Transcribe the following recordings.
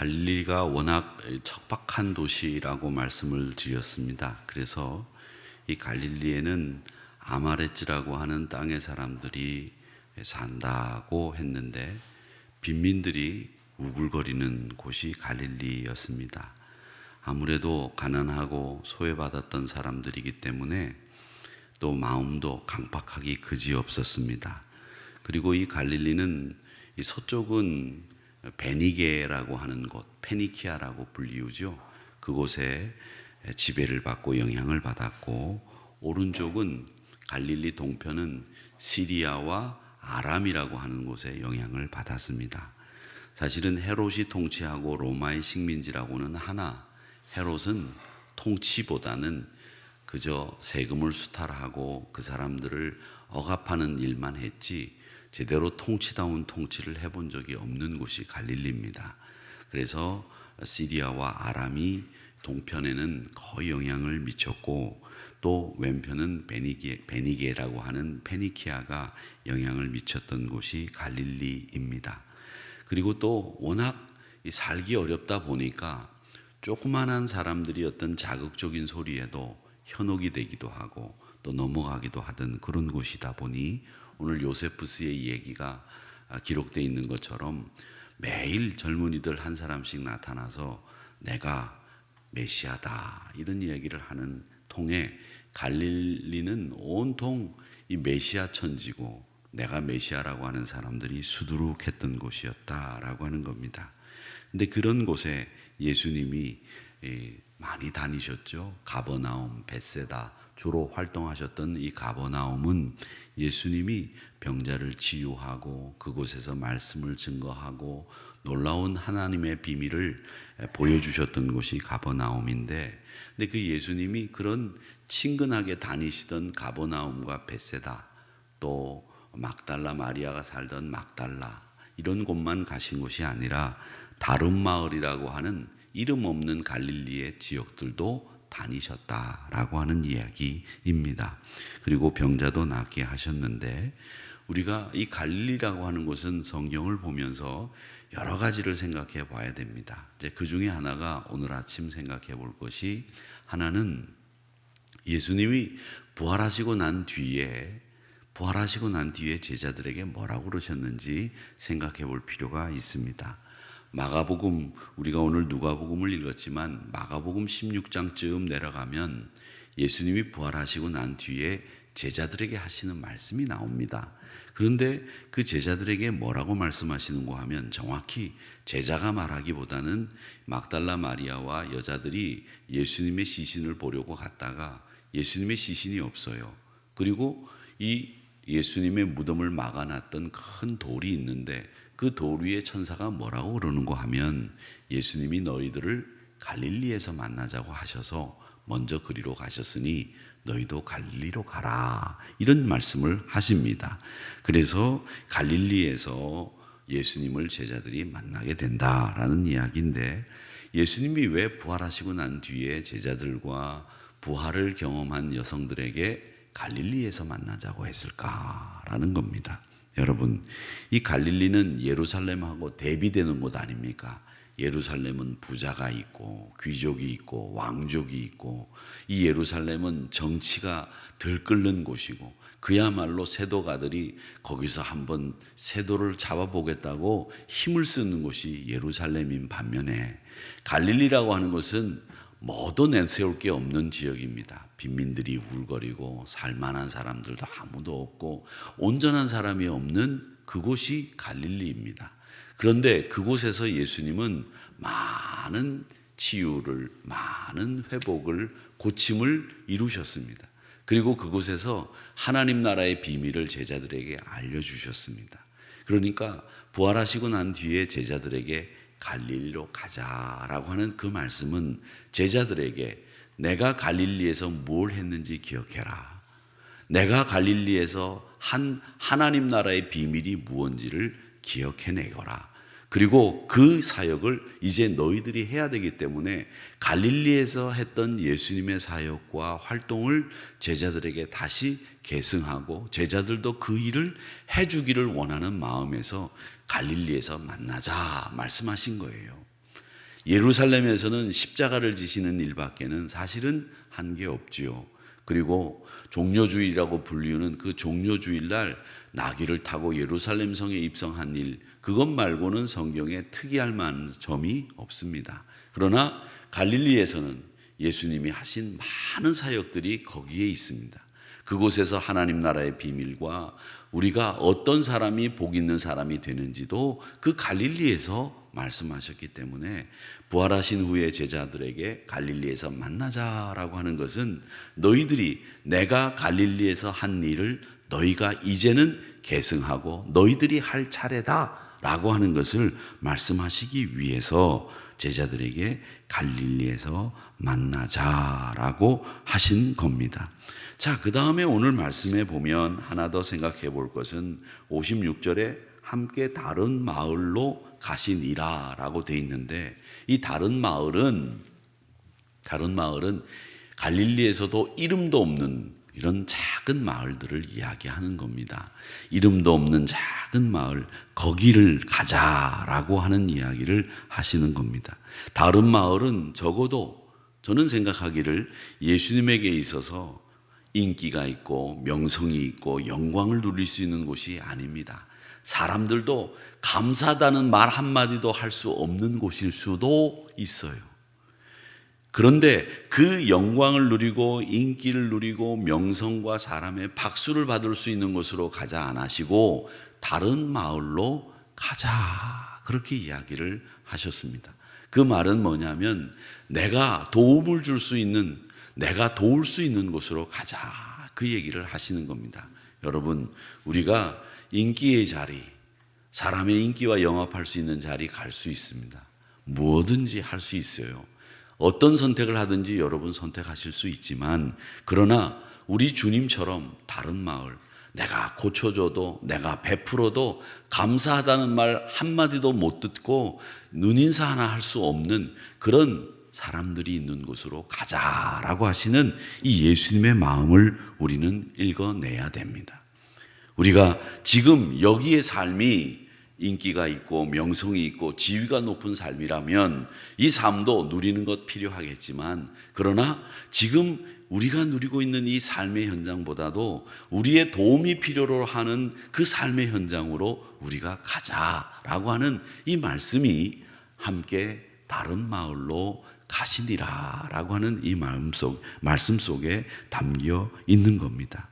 갈릴리가 워낙 척박한 도시라고 말씀을 드렸습니다. 그래서 이 갈릴리에는 아마레츠라고 하는 땅의 사람들이 산다고 했는데 빈민들이 우글거리는 곳이 갈릴리였습니다. 아무래도 가난하고 소외받았던 사람들이기 때문에 또 마음도 강팍하기 그지 없었습니다. 그리고 이 갈릴리는 이 서쪽은 베니게라고 하는 곳, 페니키아라고 불리우죠. 그곳에 지배를 받고 영향을 받았고 오른쪽은 갈릴리 동편은 시리아와 아람이라고 하는 곳에 영향을 받았습니다. 사실은 헤롯이 통치하고 로마의 식민지라고는 하나 헤롯은 통치보다는 그저 세금을 수탈하고 그 사람들을 억압하는 일만 했지 제대로 통치다운 통치를 해본 적이 없는 곳이 갈릴리입니다. 그래서 시리아와 아람이 동편에는 거의 영향을 미쳤고 또 왼편은 베니게, 베니게라고 하는 페니키아가 영향을 미쳤던 곳이 갈릴리입니다. 그리고 또 워낙 살기 어렵다 보니까 조그만한 사람들이 어떤 자극적인 소리에도 현혹이 되기도 하고 또 넘어가기도 하던 그런 곳이다 보니 오늘 요세푸스의 얘기가 기록되어 있는 것처럼 매일 젊은이들 한 사람씩 나타나서 내가 메시아다 이런 이야기를 하는 통에 갈릴리는 온통 이 메시아 천지고 내가 메시아라고 하는 사람들이 수두룩했던 곳이었다라고 하는 겁니다. 근데 그런 곳에 예수님이 많이 다니셨죠. 가버나움, 베세다 주로 활동하셨던 이 가버나움은 예수님이 병자를 치유하고 그곳에서 말씀을 증거하고 놀라운 하나님의 비밀을 보여주셨던 곳이 가버나움인데 근데 그 예수님이 그런 친근하게 다니시던 가버나움과 베세다 또 막달라 마리아가 살던 막달라 이런 곳만 가신 곳이 아니라 다른 마을이라고 하는 이름 없는 갈릴리의 지역들도 다니셨다라고 하는 이야기입니다. 그리고 병자도 낫게 하셨는데 우리가 이 갈릴리라고 하는 곳은 성경을 보면서 여러 가지를 생각해 봐야 됩니다. 이제 그 중에 하나가 오늘 아침 생각해 볼 것이 하나는 예수님이 부활하시고 난 뒤에 부활하시고 난 뒤에 제자들에게 뭐라고 그러셨는지 생각해 볼 필요가 있습니다. 마가복음 우리가 오늘 누가복음을 읽었지만 마가복음 16장쯤 내려가면 예수님이 부활하시고 난 뒤에 제자들에게 하시는 말씀이 나옵니다. 그런데 그 제자들에게 뭐라고 말씀하시는고 하면 정확히 제자가 말하기보다는 막달라 마리아와 여자들이 예수님의 시신을 보려고 갔다가 예수님의 시신이 없어요. 그리고 이 예수님의 무덤을 막아놨던 큰 돌이 있는데 그 돌 위에 천사가 뭐라고 그러는고 하면 예수님이 너희들을 갈릴리에서 만나자고 하셔서 먼저 그리로 가셨으니 너희도 갈릴리로 가라. 이런 말씀을 하십니다. 그래서 갈릴리에서 예수님을 제자들이 만나게 된다라는 이야기인데 예수님이 왜 부활하시고 난 뒤에 제자들과 부활을 경험한 여성들에게 갈릴리에서 만나자고 했을까라는 겁니다. 여러분, 이 갈릴리는 예루살렘하고 대비되는 곳 아닙니까? 예루살렘은 부자가 있고 귀족이 있고 왕족이 있고 이 예루살렘은 정치가 들끓는 곳이고 그야말로 세도가들이 거기서 한번 세도를 잡아보겠다고 힘을 쓰는 곳이 예루살렘인 반면에 갈릴리라고 하는 것은 뭐도 내세울 게 없는 지역입니다. 빈민들이 울거리고 살만한 사람들도 아무도 없고 온전한 사람이 없는 그곳이 갈릴리입니다. 그런데 그곳에서 예수님은 많은 치유를, 많은 회복을, 고침을 이루셨습니다. 그리고 그곳에서 하나님 나라의 비밀을 제자들에게 알려주셨습니다. 그러니까 부활하시고 난 뒤에 제자들에게 갈릴리로 가자라고 하는 그 말씀은 제자들에게 내가 갈릴리에서 뭘 했는지 기억해라. 내가 갈릴리에서 한 하나님 나라의 비밀이 무언지를 기억해내거라. 그리고 그 사역을 이제 너희들이 해야 되기 때문에 갈릴리에서 했던 예수님의 사역과 활동을 제자들에게 다시 계승하고 제자들도 그 일을 해주기를 원하는 마음에서 갈릴리에서 만나자 말씀하신 거예요. 예루살렘에서는 십자가를 지시는 일밖에는 사실은 한 게 없지요. 그리고 종료주일이라고 불리는 그 종료주일 날 나귀를 타고 예루살렘 성에 입성한 일 그것 말고는 성경에 특이할 만한 점이 없습니다. 그러나 갈릴리에서는 예수님이 하신 많은 사역들이 거기에 있습니다. 그곳에서 하나님 나라의 비밀과 우리가 어떤 사람이 복 있는 사람이 되는지도 그 갈릴리에서 말씀하셨기 때문에 부활하신 후에 제자들에게 갈릴리에서 만나자라고 하는 것은 너희들이 내가 갈릴리에서 한 일을 너희가 이제는 계승하고 너희들이 할 차례다 라고 하는 것을 말씀하시기 위해서 제자들에게 갈릴리에서 만나자라고 하신 겁니다. 자, 그 다음에 오늘 말씀에 보면 하나 더 생각해 볼 것은 56절에 함께 다른 마을로 가시니라 라고 돼 있는데 이 다른 마을은 다른 마을은 갈릴리에서도 이름도 없는 이런 작은 마을들을 이야기하는 겁니다. 이름도 없는 작은 마을, 거기를 가자라고 하는 이야기를 하시는 겁니다. 다른 마을은 적어도 저는 생각하기를 예수님에게 있어서 인기가 있고 명성이 있고 영광을 누릴 수 있는 곳이 아닙니다. 사람들도 감사하다는 말 한마디도 할 수 없는 곳일 수도 있어요. 그런데 그 영광을 누리고 인기를 누리고 명성과 사람의 박수를 받을 수 있는 곳으로 가자 안 하시고 다른 마을로 가자. 그렇게 이야기를 하셨습니다. 그 말은 뭐냐면 내가 도움을 줄 수 있는 내가 도울 수 있는 곳으로 가자. 그 얘기를 하시는 겁니다. 여러분, 우리가 인기의 자리, 사람의 인기와 영합할 수 있는 자리 갈 수 있습니다. 무엇든지 할 수 있어요. 어떤 선택을 하든지 여러분 선택하실 수 있지만, 그러나 우리 주님처럼 다른 마을, 내가 고쳐줘도, 내가 베풀어도 감사하다는 말 한마디도 못 듣고 눈인사 하나 할 수 없는 그런 사람들이 있는 곳으로 가자라고 하시는 이 예수님의 마음을 우리는 읽어내야 됩니다. 우리가 지금 여기의 삶이 인기가 있고 명성이 있고 지위가 높은 삶이라면 이 삶도 누리는 것 필요하겠지만 그러나 지금 우리가 누리고 있는 이 삶의 현장보다도 우리의 도움이 필요로 하는 그 삶의 현장으로 우리가 가자라고 하는 이 말씀이 함께 다른 마을로 가시니라라고 하는 이 마음 속 말씀 속에 담겨 있는 겁니다.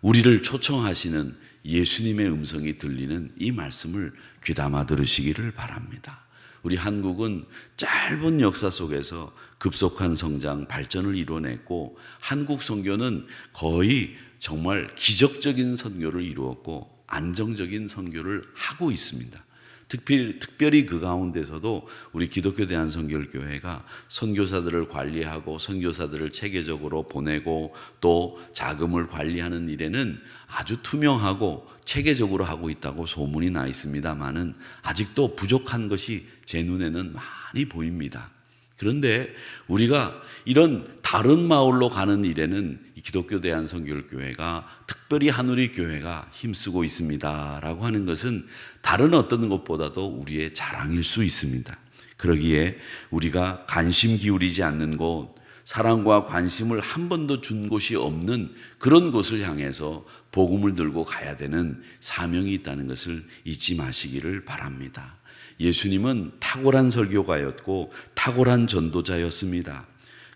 우리를 초청하시는 예수님의 음성이 들리는 이 말씀을 귀담아 들으시기를 바랍니다. 우리 한국은 짧은 역사 속에서 급속한 성장, 발전을 이뤄냈고 한국 선교는 거의 정말 기적적인 선교를 이루었고 안정적인 선교를 하고 있습니다. 특별히, 특별히 그 가운데서도 우리 기독교 대한선교교회가 선교사들을 관리하고 선교사들을 체계적으로 보내고 또 자금을 관리하는 일에는 아주 투명하고 체계적으로 하고 있다고 소문이 나 있습니다만은 아직도 부족한 것이 제 눈에는 많이 보입니다. 그런데 우리가 이런 다른 마을로 가는 일에는 기독교 대한 선교교회가 특별히 한우리 교회가 힘쓰고 있습니다라고 하는 것은 다른 어떤 것보다도 우리의 자랑일 수 있습니다. 그러기에 우리가 관심 기울이지 않는 곳, 사랑과 관심을 한 번도 준 곳이 없는 그런 곳을 향해서 복음을 들고 가야 되는 사명이 있다는 것을 잊지 마시기를 바랍니다. 예수님은 탁월한 설교가였고 탁월한 전도자였습니다.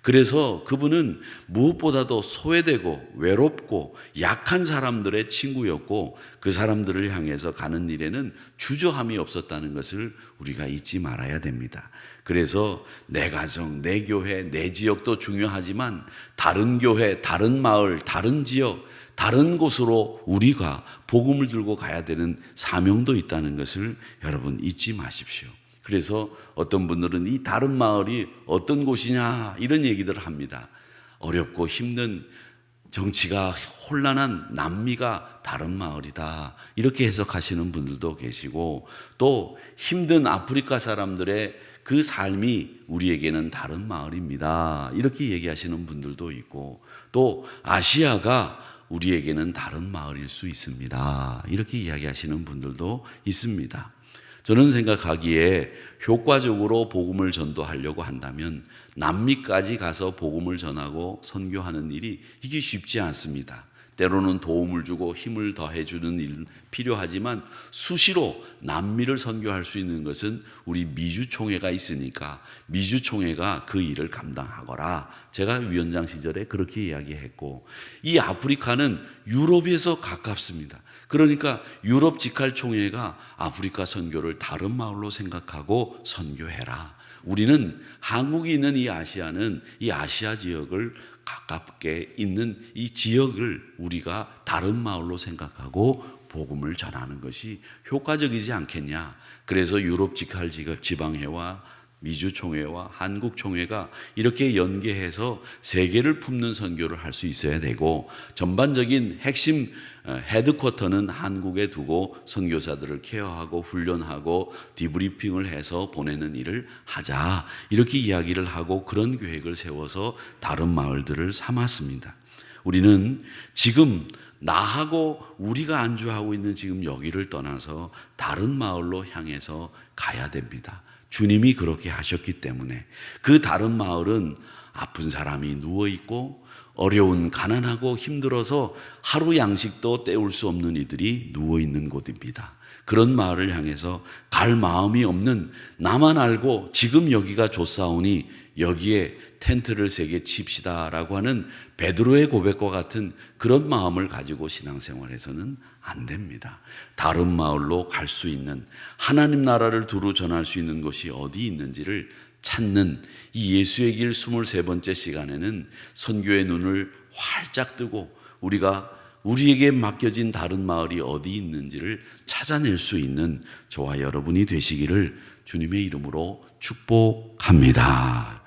그래서 그분은 무엇보다도 소외되고 외롭고 약한 사람들의 친구였고 그 사람들을 향해서 가는 일에는 주저함이 없었다는 것을 우리가 잊지 말아야 됩니다. 그래서 내 가정, 내 교회, 내 지역도 중요하지만 다른 교회, 다른 마을, 다른 지역, 다른 곳으로 우리가 복음을 들고 가야 되는 사명도 있다는 것을 여러분 잊지 마십시오. 그래서 어떤 분들은 이 다른 마을이 어떤 곳이냐 이런 얘기들을 합니다. 어렵고 힘든 정치가 혼란한 남미가 다른 마을이다. 이렇게 해석하시는 분들도 계시고 또 힘든 아프리카 사람들의 그 삶이 우리에게는 다른 마을입니다. 이렇게 얘기하시는 분들도 있고 또 아시아가 우리에게는 다른 마을일 수 있습니다. 이렇게 이야기하시는 분들도 있습니다. 저는 생각하기에 효과적으로 복음을 전도하려고 한다면 남미까지 가서 복음을 전하고 선교하는 일이 이게 쉽지 않습니다. 때로는 도움을 주고 힘을 더해 주는 일 필요하지만 수시로 남미를 선교할 수 있는 것은 우리 미주 총회가 있으니까 미주 총회가 그 일을 감당하거라. 제가 위원장 시절에 그렇게 이야기했고 이 아프리카는 유럽에서 가깝습니다. 그러니까 유럽 직할 총회가 아프리카 선교를 다른 마을로 생각하고 선교해라. 우리는 한국이 있는 이 아시아는 이 아시아 지역을 가깝게 있는 이 지역을 우리가 다른 마을로 생각하고 복음을 전하는 것이 효과적이지 않겠냐. 그래서 유럽 직할 지방회와 미주 총회와 한국 총회가 이렇게 연계해서 세계를 품는 선교를 할 수 있어야 되고 전반적인 핵심 어, 헤드쿼터는 한국에 두고 선교사들을 케어하고 훈련하고 디브리핑을 해서 보내는 일을 하자 이렇게 이야기를 하고 그런 계획을 세워서 다른 마을들을 삼았습니다. 우리는 지금 나하고 우리가 안주하고 있는 지금 여기를 떠나서 다른 마을로 향해서 가야 됩니다. 주님이 그렇게 하셨기 때문에 그 다른 마을은 아픈 사람이 누워 있고 어려운 가난하고 힘들어서 하루 양식도 때울 수 없는 이들이 누워 있는 곳입니다. 그런 마을을 향해서 갈 마음이 없는 나만 알고 지금 여기가 좋사오니 여기에 텐트를 세게 칩시다라고 하는 베드로의 고백과 같은 그런 마음을 가지고 신앙생활에서는 안 됩니다. 다른 마을로 갈 수 있는 하나님 나라를 두루 전할 수 있는 곳이 어디 있는지를 찾는 이 예수의 길 23번째 시간에는 선교의 눈을 활짝 뜨고 우리가 우리에게 맡겨진 다른 마을이 어디 있는지를 찾아낼 수 있는 저와 여러분이 되시기를 주님의 이름으로 축복합니다.